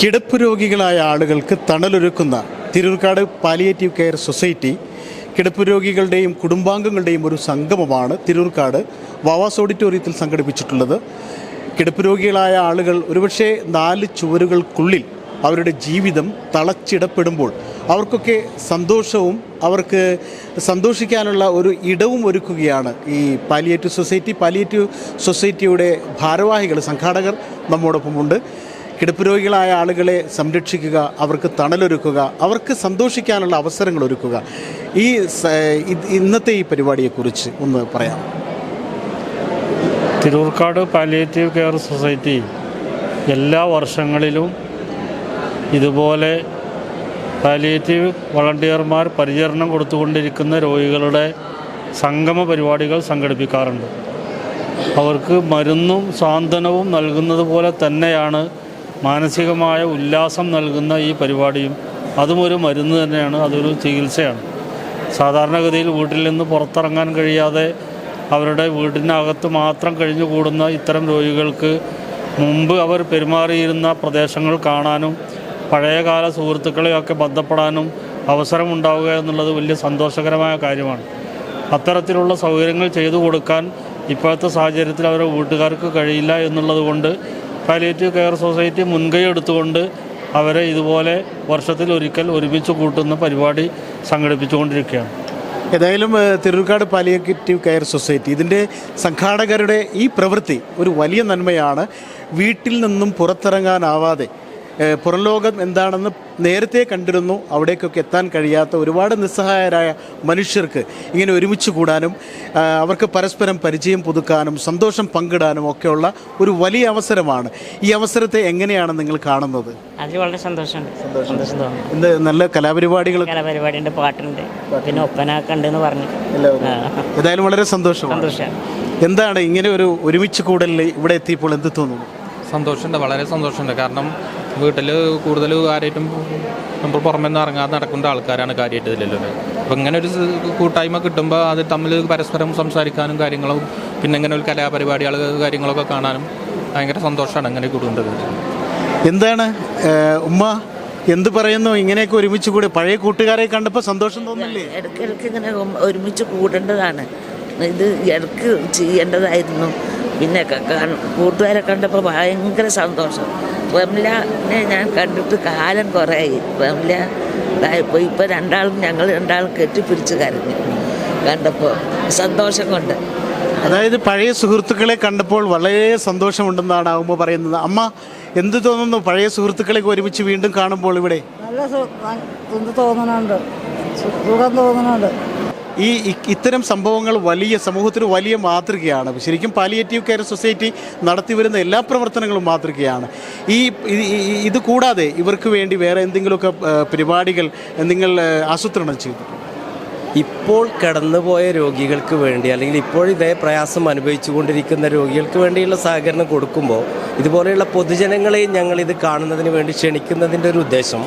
കിടപ്പ് രോഗികളായ ആളുകൾക്ക് തണലൊരുക്കുന്ന തിരൂർക്കാട് പാലിയേറ്റീവ് കെയർ സൊസൈറ്റി കിടപ്പ് രോഗികളുടെയും കുടുംബാംഗങ്ങളുടെയും ഒരു സംഗമമാണ് തിരൂർക്കാട് വാവാസ് ഓഡിറ്റോറിയത്തിൽ സംഘടിപ്പിച്ചിട്ടുള്ളത്. കിടപ്പ് രോഗികളായ ആളുകൾ ഒരുപക്ഷെ നാല് ചുവരുകൾക്കുള്ളിൽ അവരുടെ ജീവിതം തളച്ചിടപ്പെടുമ്പോൾ അവർക്കൊക്കെ സന്തോഷവും അവർക്ക് സന്തോഷിക്കാനുള്ള ഒരു ഇടവും ഒരുക്കുകയാണ് ഈ പാലിയേറ്റീവ് സൊസൈറ്റി പാലിയേറ്റീവ് സൊസൈറ്റിയുടെ ഭാരവാഹികൾ സംഘാടകർ നമ്മോടൊപ്പമുണ്ട്. കിടപ്പ് രോഗികളായ ആളുകളെ സംരക്ഷിക്കുക അവർക്ക് തണലൊരുക്കുക അവർക്ക് സന്തോഷിക്കാനുള്ള അവസരങ്ങൾ ഒരുക്കുക ഈ ഇന്നത്തെ ഈ പരിപാടിയെക്കുറിച്ച് ഒന്ന് പറയാം. തിരൂർക്കാട് പാലിയേറ്റീവ് കെയർ സൊസൈറ്റി എല്ലാ വർഷങ്ങളിലും ഇതുപോലെ പാലിയേറ്റീവ് വളണ്ടിയർമാർ പരിചരണം കൊടുത്തുകൊണ്ടിരിക്കുന്ന രോഗികളുടെ സംഗമ പരിപാടികൾ സംഘടിപ്പിക്കാറുണ്ട്. അവർക്ക് മരുന്നും സാന്ത്വനവും നൽകുന്നത് പോലെ തന്നെയാണ് മാനസികമായ ഉല്ലാസം നൽകുന്ന ഈ പരിപാടിയും അതും ഒരു മരുന്ന് തന്നെയാണ് അതൊരു ചികിത്സയാണ്. സാധാരണഗതിയിൽ വീട്ടിൽ നിന്ന് പുറത്തിറങ്ങാൻ കഴിയാതെ അവരുടെ വീടിനകത്ത് മാത്രം കഴിഞ്ഞുകൂടുന്ന ഇത്തരം രോഗികൾക്ക് മുമ്പ് അവർ പെരുമാറിയിരുന്ന പ്രദേശങ്ങൾ കാണാനും പഴയകാല സുഹൃത്തുക്കളെയൊക്കെ ബന്ധപ്പെടാനും അവസരമുണ്ടാവുക എന്നുള്ളത് വലിയ സന്തോഷകരമായ കാര്യമാണ്. അത്തരത്തിലുള്ള സൗകര്യങ്ങൾ ചെയ്തു കൊടുക്കാൻ ഇപ്പോഴത്തെ സാഹചര്യത്തിൽ അവരുടെ വീട്ടുകാർക്ക് കഴിയില്ല എന്നുള്ളത് കൊണ്ട് പാലിയേറ്റീവ് കെയർ സൊസൈറ്റി മുൻകൈ എടുത്തുകൊണ്ട് അവരെ ഇതുപോലെ വർഷത്തിൽ ഒരിക്കൽ ഒരുമിച്ച് കൂട്ടുന്ന പരിപാടി സംഘടിപ്പിച്ചുകൊണ്ടിരിക്കുകയാണ്. ഏതായാലും തിരൂർക്കാട് പാലിയേറ്റീവ് കെയർ സൊസൈറ്റി ഇതിന്റെ സംഘാടകരുടെ ഈ പ്രവൃത്തി ഒരു വലിയ നന്മയാണ്. വീട്ടിൽ നിന്നും പുറത്തിറങ്ങാനാവാതെ പുറംലോകം പുറം ലോകം എന്താണെന്ന് നേരത്തെ കണ്ടിരുന്നു അവിടേക്കൊക്കെ എത്താൻ കഴിയാത്ത ഒരുപാട് നിസ്സഹായരായ മനുഷ്യർക്ക് ഇങ്ങനെ ഒരുമിച്ച് കൂടാനും അവർക്ക് പരസ്പരം പരിചയം പുതുക്കാനും സന്തോഷം പങ്കിടാനും ഒക്കെയുള്ള ഒരു വലിയ അവസരമാണ്. ഈ അവസരത്തെ എങ്ങനെയാണ് നിങ്ങൾ കാണുന്നത്? അതിൽ വളരെ സന്തോഷമുണ്ട്. എന്ത് നല്ല കലാപരിപാടികൾ കലാപരിപാടിയുണ്ട് പാട്ടുണ്ട്. പിന്നെ ഒപ്പനൊക്കെ ഉണ്ടെന്ന് പറഞ്ഞു. ഏതായാലും വളരെ സന്തോഷം എന്താണ് ഇങ്ങനെ ഒരു ഒരുമിച്ച് കൂടലിൽ ഇവിടെ എത്തിയപ്പോൾ എന്ത് തോന്നുന്നു? സന്തോഷമുണ്ട് വളരെ സന്തോഷമുണ്ട്. കാരണം വീട്ടിൽ കൂടുതൽ കാര്യമായിട്ടും നമ്മൾ പുറമേ നിന്ന് ഇറങ്ങാതെ നടക്കേണ്ട ആൾക്കാരാണ് കാര്യമായിട്ട് ഇതിലുള്ളത്. അപ്പോൾ ഇങ്ങനെ ഒരു കൂട്ടായ്മ കിട്ടുമ്പോൾ അത് തമ്മിൽ പരസ്പരം സംസാരിക്കാനും കാര്യങ്ങളും പിന്നെ ഇങ്ങനെ ഒരു കലാപരിപാടികൾ കാര്യങ്ങളൊക്കെ കാണാനും ഭയങ്കര സന്തോഷമാണ് ഇങ്ങനെ കൂടുന്നത് എന്താണ് ഉമ്മ എന്ത് പറയുന്നു? ഇങ്ങനെയൊക്കെ ഒരുമിച്ച് കൂടി പഴയ കൂട്ടുകാരെ കണ്ടപ്പോൾ സന്തോഷം തോന്നില്ലേ? ഇടയ്ക്കിടയ്ക്ക് ഇങ്ങനെ ഒരുമിച്ച് കൂടേണ്ടതാണ്. ഇത് ഇടയ്ക്ക് ചെയ്യേണ്ടതായിരുന്നു. പിന്നെ കൂട്ടുകാരെ കണ്ടപ്പോൾ ഭയങ്കര സന്തോഷം. പ്രമിലെ ഞാൻ കണ്ടിട്ട് കാലം കുറേയായി. റംല ഇതായപ്പോൾ ഇപ്പോൾ രണ്ടാളും ഞങ്ങൾ രണ്ടാളും കെട്ടിപ്പിടിച്ച് കരഞ്ഞു. കണ്ടപ്പോൾ സന്തോഷം കൊണ്ട്. അതായത് പഴയ സുഹൃത്തുക്കളെ കണ്ടപ്പോൾ വളരെ സന്തോഷമുണ്ടെന്നാണ് ആകുമ്പോൾ പറയുന്നത്. അമ്മ എന്ത് തോന്നുന്നു? പഴയ സുഹൃത്തുക്കളെ ഒരുമിച്ച് വീണ്ടും കാണുമ്പോൾ ഇവിടെ? നല്ല തോന്നുന്നുണ്ട് സുഖം തോന്നുന്നുണ്ട് ഈ ഇത്തരം സംഭവങ്ങൾ വലിയ സമൂഹത്തിന് വലിയ മാതൃകയാണ്. ശരിക്കും പാലിയേറ്റീവ് കെയർ സൊസൈറ്റി നടത്തിവരുന്ന എല്ലാ പ്രവർത്തനങ്ങളും മാതൃകയാണ്. ഈ ഇത് കൂടാതെ ഇവർക്ക് വേണ്ടി വേറെ എന്തെങ്കിലുമൊക്കെ പരിപാടികൾ നിങ്ങൾ ആസൂത്രണം ചെയ്തു ഇപ്പോൾ കടന്നുപോയ രോഗികൾക്ക് വേണ്ടി അല്ലെങ്കിൽ ഇപ്പോൾ ഇതേ പ്രയാസം അനുഭവിച്ചുകൊണ്ടിരിക്കുന്ന രോഗികൾക്ക് വേണ്ടിയുള്ള സഹകരണം കൊടുക്കുമ്പോൾ ഇതുപോലെയുള്ള പൊതുജനങ്ങളെയും ഞങ്ങൾ ഇത് കാണുന്നതിന് വേണ്ടി ക്ഷണിക്കുന്നതിന്റെ ഒരു ഉദ്ദേശം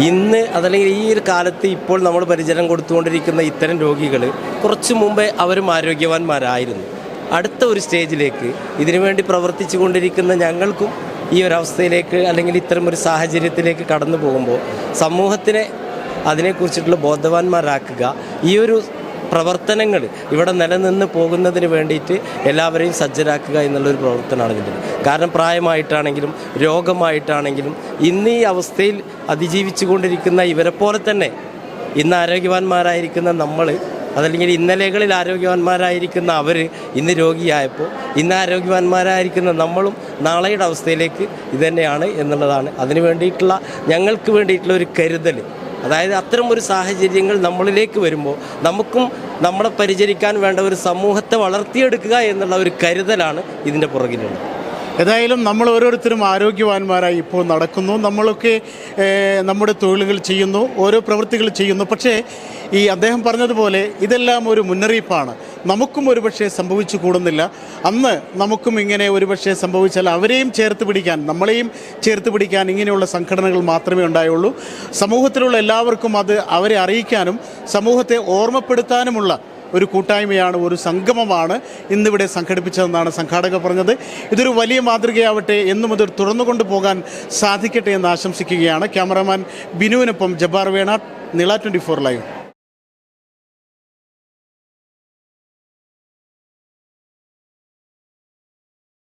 ഇന്ന് അതല്ലെങ്കിൽ ഈ ഒരു കാലത്ത് ഇപ്പോൾ നമ്മൾ പരിചരണം കൊടുത്തുകൊണ്ടിരിക്കുന്ന ഇത്തരം രോഗികൾ കുറച്ചു മുമ്പേ അവരും ആരോഗ്യവാന്മാരായിരുന്നു. അടുത്ത ഒരു സ്റ്റേജിലേക്ക് ഇതിനുവേണ്ടി പ്രവർത്തിച്ചു കൊണ്ടിരിക്കുന്ന ഞങ്ങൾക്കും ഈ അവസ്ഥയിലേക്ക് അല്ലെങ്കിൽ ഇത്തരം ഒരു സാഹചര്യത്തിലേക്ക് കടന്നു പോകുമ്പോൾ സമൂഹത്തിനെ അതിനെക്കുറിച്ചിട്ടുള്ള ബോധവാന്മാരാക്കുക ഈ ഒരു പ്രവർത്തനങ്ങൾ ഇവിടെ നിലനിന്ന് പോകുന്നതിന് വേണ്ടിയിട്ട് എല്ലാവരെയും സജ്ജരാക്കുക എന്നുള്ളൊരു പ്രവർത്തനമാണ് ഇതിന്റെ കാരണം പ്രായമായിട്ടാണെങ്കിലും രോഗമായിട്ടാണെങ്കിലും ഇന്ന് ഈ അവസ്ഥയിൽ അതിജീവിച്ചു കൊണ്ടിരിക്കുന്ന ഇവരെ പോലെ തന്നെ ഇന്ന് ആരോഗ്യവാന്മാരായിരിക്കുന്ന നമ്മൾ അതല്ലെങ്കിൽ ഇന്നലകളിൽ ആരോഗ്യവാന്മാരായിരിക്കുന്ന അവർ ഇന്ന് രോഗിയായപ്പോൾ ഇന്ന് ആരോഗ്യവാന്മാരായിരിക്കുന്ന നമ്മളും നാളെയുടെ അവസ്ഥയിലേക്ക് ഇതുതന്നെയാണ് എന്നുള്ളതാണ്. അതിന് വേണ്ടിയിട്ടുള്ള ഞങ്ങൾക്ക് വേണ്ടിയിട്ടുള്ള ഒരു കരുതൽ അതായത് അത്തരം ഒരു സാഹചര്യങ്ങൾ നമ്മളിലേക്ക് വരുമ്പോൾ നമുക്കും നമ്മളെ പരിചരിക്കാൻ വേണ്ട ഒരു സമൂഹത്തെ വളർത്തിയെടുക്കുക എന്നുള്ള ഒരു കരുതലാണ് ഇതിന്റെ പുറകിലുള്ളത്. ഏതായാലും നമ്മൾ ഓരോരുത്തരും ആരോഗ്യവാന്മാരായി ഇപ്പോൾ നടക്കുന്നു. നമ്മളൊക്കെ നമ്മുടെ തൊഴിലുകൾ ചെയ്യുന്നു ഓരോ പ്രവൃത്തികൾ ചെയ്യുന്നു. പക്ഷേ ഈ അദ്ദേഹം പറഞ്ഞതുപോലെ ഇതെല്ലാം ഒരു മുന്നറിയിപ്പാണ്. നമുക്കും ഒരുപക്ഷെ സംഭവിച്ചു കൂടുന്നില്ല. അന്ന് നമുക്കും ഇങ്ങനെ ഒരുപക്ഷെ സംഭവിച്ചാൽ അവരെയും ചേർത്ത് പിടിക്കാൻ നമ്മളെയും ചേർത്ത് പിടിക്കാൻ ഇങ്ങനെയുള്ള സംഘടനകൾ മാത്രമേ ഉണ്ടായുള്ളൂ. സമൂഹത്തിലുള്ള എല്ലാവർക്കും അത് അവരെ അറിയിക്കാനും സമൂഹത്തെ ഓർമ്മപ്പെടുത്താനുമുള്ള ഒരു കൂട്ടായ്മയാണ് ഒരു സംഗമമാണ് ഇന്നിവിടെ സംഘടിപ്പിച്ചതെന്നാണ് സംഘാടകർ പറഞ്ഞത്. ഇതൊരു വലിയ മാതൃകയാവട്ടെ എന്നും അതൊരു തുറന്നുകൊണ്ട് പോകാൻ സാധിക്കട്ടെ എന്ന് ആശംസിക്കുകയാണ്. ക്യാമറാമാൻ ബിനുവിനൊപ്പം ജബ്ബാർ വേണ നിള ട്വന്റി ഫോർ ലൈവ്.